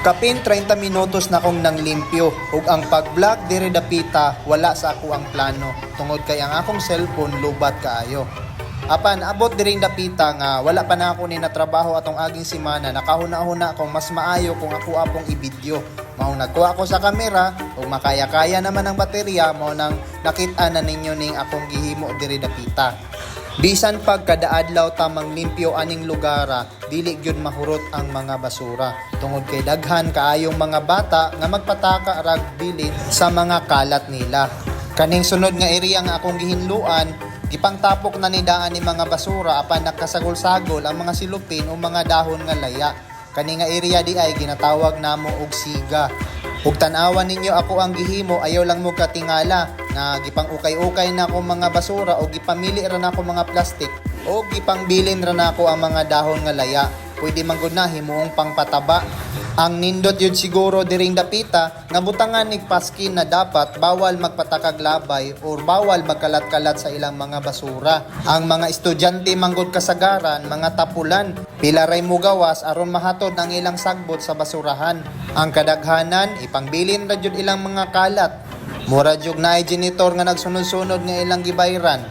Kapin 30 minutos na kong nang limpyo ug ang pag-vlog dire dapita wala sa ako ang plano tungod kay ang akong cellphone lubat kaayo. Apan abot diring dapita nga wala pa na ako ni natrabaho atong aging simana nakahuna-huna kung mas maayo kung ako apong i-video. Mao nagkuha ko sa kamera ug makaya-kaya naman ang baterya mao nang nakita na ninyo ning akong gihimo diri dapita. Bisan pag kada adlaw tamang limpyo aning lugara, dili gyud mahurot ang mga basura. Tungod kay daghan kaayong mga bata nga magpataka rag bilin sa mga kalat nila. Kaning sunod nga area nga akong gihinluan, gipangtapok na ni daan ni mga basura apan nakasagol-sagol ang mga silupin o mga dahon nga laya. Kani nga area di ay ginatawag namo og siga. Ug tan-awan ninyo ako ang gihimo ayaw lang mo katingala nga gipang ukay-ukay na ako mga basura o gipamili ra na ako mga plastic o gipang bilin ra na ako ang mga dahon nga laya. Pwede man gud na himuong pangpataba. Ang nindot yun siguro diring dapita nga butangan ni paskin na dapat bawal magpatakag labay or bawal magkalat-kalat sa ilang mga basura. Ang mga estudyante manggod kasagaran, mga tapulan, pilaray mo gawas aron mahatod ang ilang sagbot sa basurahan. Ang kadaghanan ipangbilin ra jud ilang mga kalat. Mura jud na ay nga nagsunod-sunod nga ilang gibayran.